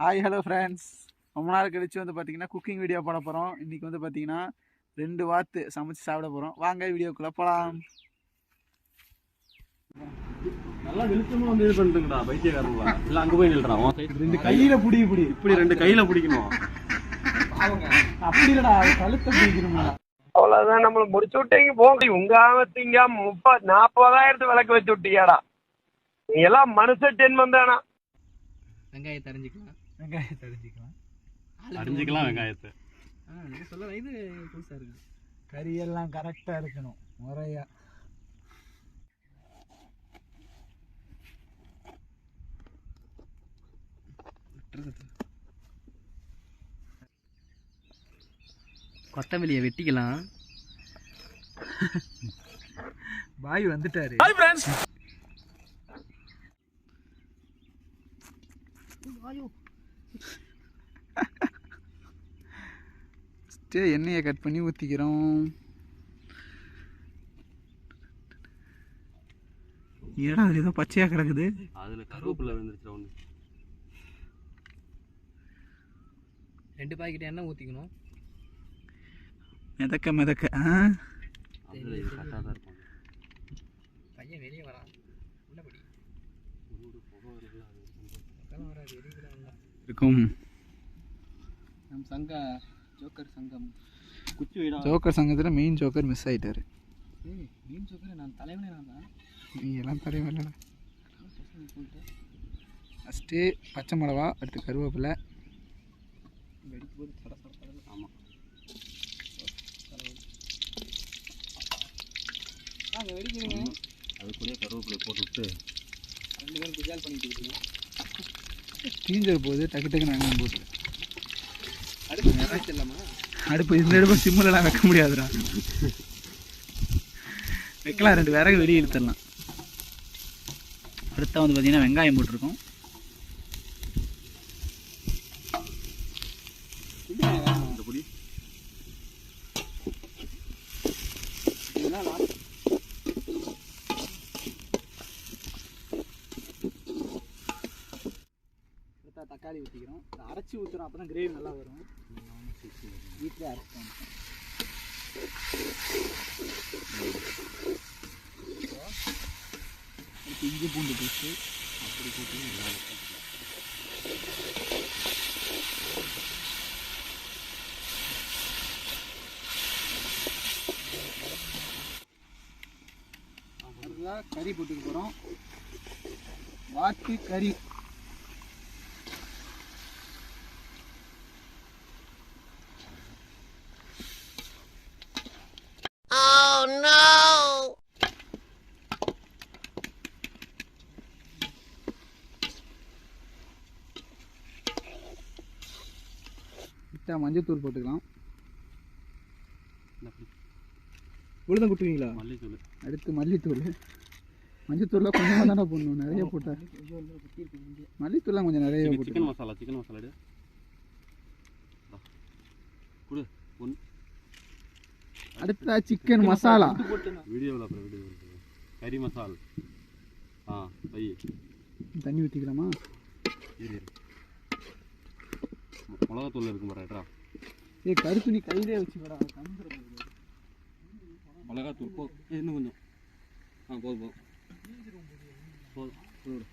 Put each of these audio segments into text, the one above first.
Hi hello friends ரொம்ப நாள் கழிச்சு வந்து பார்த்தீங்கன்னா குக்கிங் வீடியோ போட போகிறோம் இன்றைக்கி வந்து பார்த்தீங்கன்னா ரெண்டு வாத்து சமைச்சு சாப்பிட போகிறோம் வாங்க வீடியோக்குள்ளே போகலாம் நல்லா நிறுத்தமா வந்து இது பண்ணிட்டுங்கடா பைத்தியக்காரங்களா இல்ல அங்க போய் நில்றா உன் சைடு ரெண்டு கையில் பிடி பிடி. இப்படி ரெண்டு கையில பிடிக்கணும். அப்படி இல்லைடா கழுத்தை பிடிக்கணுமா அவ்வளவுதான் நம்மள முடிச்சு விட்டீங்க போங்க. உங்க ஆபத்தீங்க முப்பது நாற்பதாயிரத்து விளக்கு வச்சு விட்டீங்கடா. நீ எல்லாம் மனுஷ ஜென்மம் தானா? வெங்காயத்தை அரைஞ்சிக்கலாம் அறிஞ்சிக்கலாம் வெங்காயத்தை. ஆ நீ சொல்ல இது புதுசாக இருக்கு. கறியெல்லாம் கரெக்டாக இருக்கணும் முறையா. கொத்தமல்லியை வெட்டிக்கலாம். பாய் வந்துட்டாரு. ஃபஸ்ட்டு எண்ணெயை கட் பண்ணி ஊற்றிக்கிறோம் ஏடா அது ஏதோ பச்சையாக கிடக்குது. அதுல கருவேப்பிலை விழுந்துருச்சு ஒண்ணு. ரெண்டு பாக்கெட் எண்ணெய் ஊற்றிக்கணும் மிதக்க மிதக்க ஆ? பையன் வெளியே வரான். உள்ளபடி வராது வெளியே இருக்கும் நம் சங்க ஜோக்கர் சங்கம். குச்சி வைடா. ஜோக்கர் சங்கத்தில் மெயின் ஜோக்கர் மிஸ் ஆயிட்டாரு. ஏய் மீன் ஜோக்கர் நான் தலைவனே நான் தான். நீ எல்லாம் தரையில்லடா ஃபஸ்ட்டு பச்சை மிளகா அடுத்து கருவேப்பிலை. வெடிக்கும் போது சட சட சட ஆமா. நாங்கள் வெடிக்கிறீங்க. அது கூட கருவேப்பிலை போட்டு விட்டு ரெண்டு பேரும் குஜால் பண்ணிட்டு இருக்கீங்க. தீஞ்சல் போது. டக்கு டக்கு நாங்கள் போகுது இல்லாமா அடுப்பு இந்த அடுப்பு சிம்மிலலாம் வைக்க முடியாதுடா. வைக்கலாம் ரெண்டு விறகு வெளியே இழுத்துடலாம். அடுத்தா வந்து பார்த்தீங்கன்னா வெங்காயம் போட்டிருக்கோம். தக்காளி ஊற்றிக்கிறோம் அரைச்சி ஊற்றுறோம் அப்போ தான் கிரேவி நல்லா வரும். வீட்டிலே அடுத்து இஞ்சி பூண்டு பேஸ்ட்டு அப்படி போட்டு அடுத்ததாக கறி போட்டுக்க போகிறோம் வாத்து கறி. விட்டா மஞ்சத்தூள் போட்டுக்கலாம். உளுந்தம் குட்டுவீங்களா மல்லித்தூள் அடுத்து மல்லித்தூள். மஞ்சத்தூள்லாம் கொஞ்சமாக தானே போடணும் நிறைய போட்டா. மல்லித்தூள்லாம் கொஞ்சம் நிறைய சிக்கன் போட்டு மசாலா சிக்கன் மசாலா எடு. இந்தா. குடு ஒன். அடுத்ததா சிக்கன் மசாலா வீடியோவில் அப்புறம் வீடியோ கறி மசால் ஆ வை தண்ணி ஊற்றிக்கலாமா மிளகாத்தூள் இருக்கும் பாருடா ஏய் கருத்து நீ கையிலே வச்சுக்கடா மிளகாத்தூள் போ. இன்னும் கொஞ்சம். ஆ போதும் போதும் போதும் போதும்.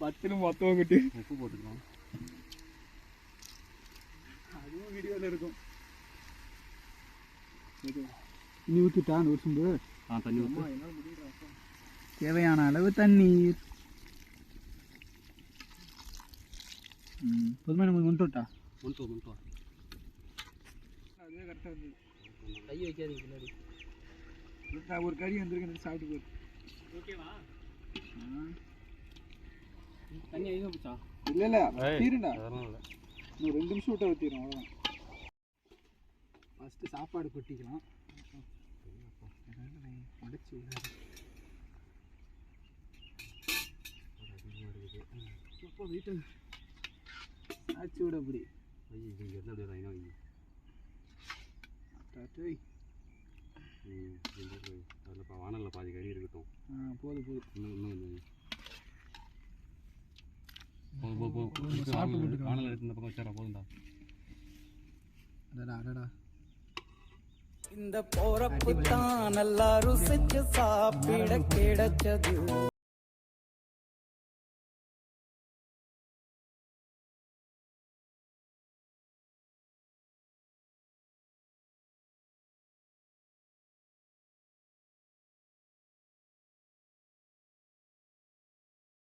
பத்துனு மொத்தம் கிட்டு. உப்பு போட்டுக்கலாம். அதுவும் வீடியோவில் இருக்கும். நீ ஊற்றிட்டா அந்த ஒரு சொம்பு? ஆ தண்ணி ஊற்று தேவையான அளவு தண்ணீர். விட்டா முன்ட்டு வா, முன்ட்டு வா. அதுவே கரெக்டாக இருந்தது. கை வைக்காதீங்க பின்னாடி. நான் ஒரு கறி வந்திருக்கேன் சாப்பிட்டு போயிரு ஓகேவா. தண்ணி அதிகமாக போச்சா இல்ல இல்ல. தீருண்டா. இன்னும் ரெண்டு நிமிஷம் விட்டு ஊற்றிடும் அவ்வளோதான் ஃபஸ்ட்டு சாப்பாடு கொட்டிக்கலாம். மடிச்சு விடாது அப்போ வீட்டு டாட்டோய். ம் அதில் வானலில் பாதி கறி இருக்கட்டும். ஆ போதும் போதும். இன்னும் இன்னும் வானல் எடுத்து இந்த பக்கம் வச்சாரா போதும்டா. அடடா அடடா. இந்த போறப்பு தான் நல்லா ருசிச்சு சாப்பிட கிடைச்சது.